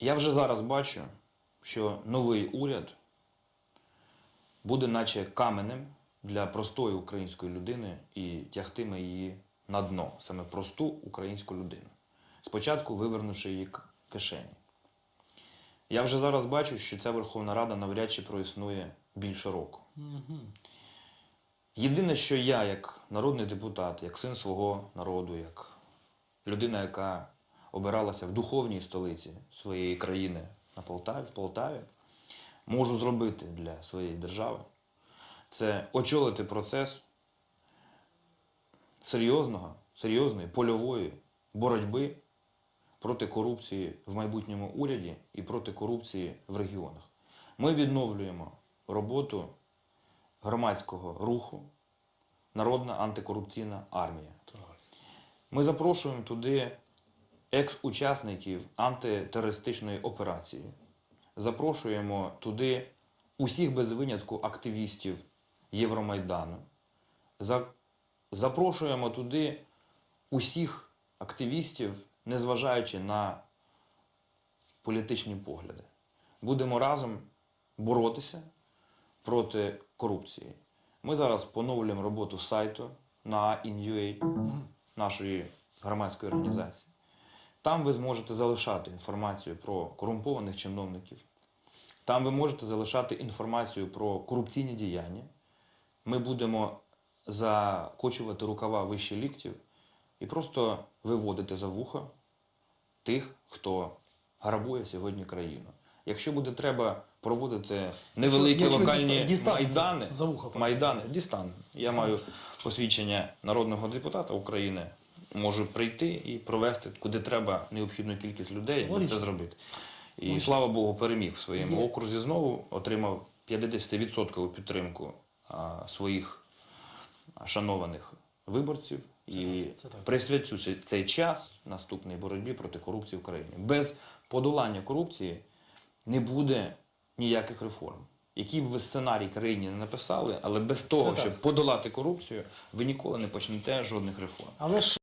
Я вже зараз бачу, що новий уряд буде наче каменем для простої української людини і тягтиме її на дно, саме просту українську людину. Спочатку вивернувши її кишені. Я вже зараз бачу, що ця Верховна Рада навряд чи проіснує більше року. Єдине, що я, як народний депутат, як син свого народу, як людина, яка обиралася в духовній столиці своєї країни на Полтаві, в Полтаві, можу зробити для своєї держави, це очолити процес серйозного, серйозної польової боротьби проти корупції в майбутньому уряді і проти корупції в регіонах. Ми відновлюємо роботу громадського руху Народна антикорупційна армія. Ми запрошуємо туди екс-учасників антитерористичної операції. Запрошуємо туди усіх без винятку активістів Євромайдану. Запрошуємо туди усіх активістів, незважаючи на політичні погляди. Будемо разом боротися проти корупції. Ми зараз поновлюємо роботу сайту на InUA нашої громадської організації. Там ви зможете залишати інформацію про корумпованих чиновників. Там ви можете залишати інформацію про корупційні діяння. Ми будемо закочувати рукава вище ліктів і просто виводити за вуха тих, хто грабує сьогодні країну. Якщо буде треба проводити невеликі якщо локальні діста- майдани, за вуха майдани, дістану. Я маю посвідчення народного депутата України. Можу прийти і провести куди треба необхідну кількість людей, аби це зробити. І слава Богу, переміг в своєму окрузі знову, отримав 50% підтримку а, своїх шанованих виборців і це так. присвячу цей- час наступній боротьбі проти корупції в країні. Без подолання корупції не буде ніяких реформ. Які б ви сценарій країні не написали, але без того, так. щоб подолати корупцію, ви ніколи не почнете жодних реформ. Але ж